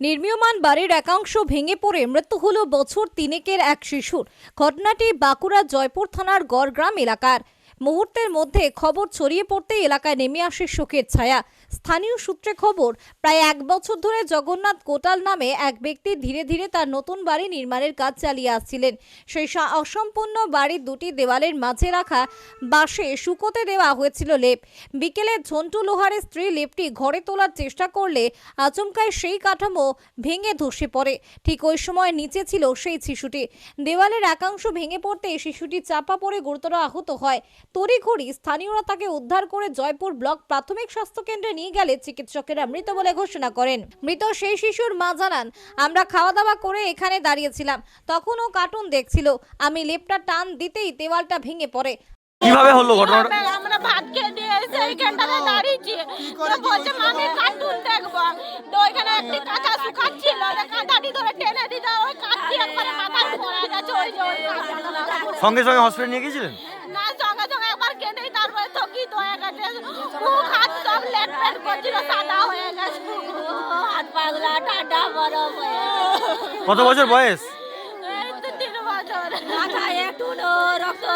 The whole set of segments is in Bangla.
নির্মীয়মান বাড়ির একাংশ ভেঙে পড়ে মৃত্যু হল বছর তিনেকের এক শিশুর। ঘটনাটি বাঁকুড়া জয়পুর থানার গড়গ্রাম এলাকার। মুহূর্তের মধ্যে খবর ছড়িয়ে পড়তে এলাকায় নেমে আসে শোকের ছায়া। স্থানীয় সূত্রে খবর, প্রায় এক বছর ধরে জগন্নাথ কোটাল নামে এক ব্যক্তি ধীরে ধীরে তার নতুন বাড়ি নির্মাণের কাজ চালিয়ে আসছিলেন। সেই অসম্পূর্ণ বাড়ির দুটি দেওয়ালের মাঝে রাখা বাঁশে শুকোতে দেওয়া হয়েছিল লেপ। বিকেলে ঝন্টু লোহারের স্ত্রী লেপটি ঘরে তোলার চেষ্টা করলে আচমকায় সেই কাঠামো ভেঙে ধসে পড়ে। ঠিক ওই সময় নিচে ছিল সেই শিশুটি। দেওয়ালের একাংশ ভেঙে পড়তে শিশুটি চাপা পড়ে গুরুতর আহত হয়। তড়িঘড়ি স্থানীয়রা তাকে উদ্ধার করে জয়পুর ব্লক প্রাথমিক স্বাস্থ্য কেন্দ্রে নিয়ে গেলে চিকিৎসকেরা মৃত বলে ঘোষণা করেন। মৃত সেই শিশুর মা জানান আমরা খাওয়া দাওয়া করে এখানে দাঁড়িয়েছিলাম। তখন ও কার্টুন দেখছিল। আমি লেপটা টান দিতেই দেওয়ালটা ভেঙে পড়ে। কীভাবে হলো ঘটনাটা? আমরা- ভাত খেয়ে দিয়ে এসে এইখানটাতে দাঁড়িয়েছি। তো বলছে মামি কার্টুন দেখব তো ওইখানে একটি কাঁচা শুকাচ্ছিল তো কাঁচাটি ধরে টেনে দিতে ওই কাঁচটি একবারে মাথায় পড়ে গেছে। ওই যে ওই সঙ্গে সঙ্গে হসপিটাল নিয়ে গিয়েছিলেন না সঙ্গে সঙ্গে একবার কেটেই তারপরে তো কি হয়ে গেছে মুখ হাত পেট করছিল সাদা হয়ে গেছে। হাত পাগলা ঠান্ডা বরফ হয়ে কত বছর বয়স?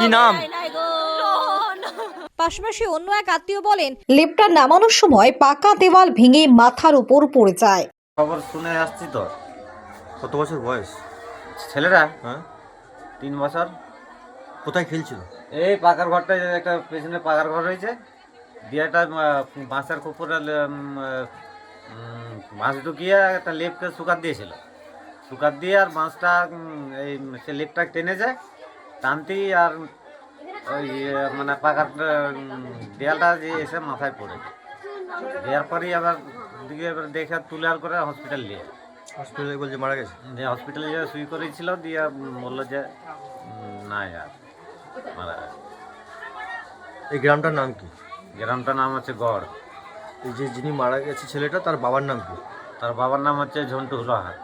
কি নাম? নাই গো। রোহন। পাশাপাশি অন্য এক আত্মীয় বলেন লেপটা নামানোর সময় পাকা দেওয়াল ভেঙে মাথার উপর পড়ে যায়। খবর শুনে আসছি তো। কত বছর বয়স? ছেলেরা? হ্যাঁ। তিন বছর? কোথায় খেলছিল? এই পাকার ঘরটা একটা পেছনে পাকার ঘর রয়েছে। দিয়ে বাঁশের কুপুরে বাঁশ ঢুকিয়ে একটা লেপকে শুকাত দিয়েছিল। শুকাত দিয়ে আর বাঁশটা এই সে লেপটা টেনে যায় টানতেই আর ওই আহ, মানে পাকার দেয়ালটা যে এসে মাথায় পড়ে। দেওয়ার পরেই আবার দিকে এবার দেখে তুলে আর করে হসপিটাল নিয়ে হসপিটালে বলছে মারা গেছে? যে হসপিটালে যে সুই করেছিল দিয়ে বলল যে নাই আর মারা গেছে। এই গ্রামটার নাম কি? গ্রামটার নাম হচ্ছে গড়। এই যে যিনি মারা গেছে ছেলেটা তার বাবার নাম কি? তার বাবার নাম হচ্ছে ঝন্টু লোহার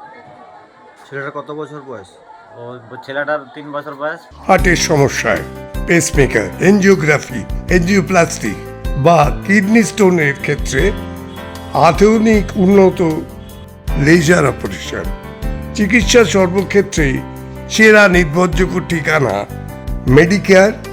ছেলেটার কত বছর বয়স? ও ছেলেটার তিন বছর বয়স। হার্টের সমস্যায় পেসমেকার এনজিওগ্রাফি এনজিওপ্লাস্টি বা কিডনি স্টোনের ক্ষেত্রে আধুনিক উন্নত লেজার অপারেশন চিকিৎসা সর্বক্ষেত্রে সেরা নির্ভরযোগ্য ঠিকানা Medicare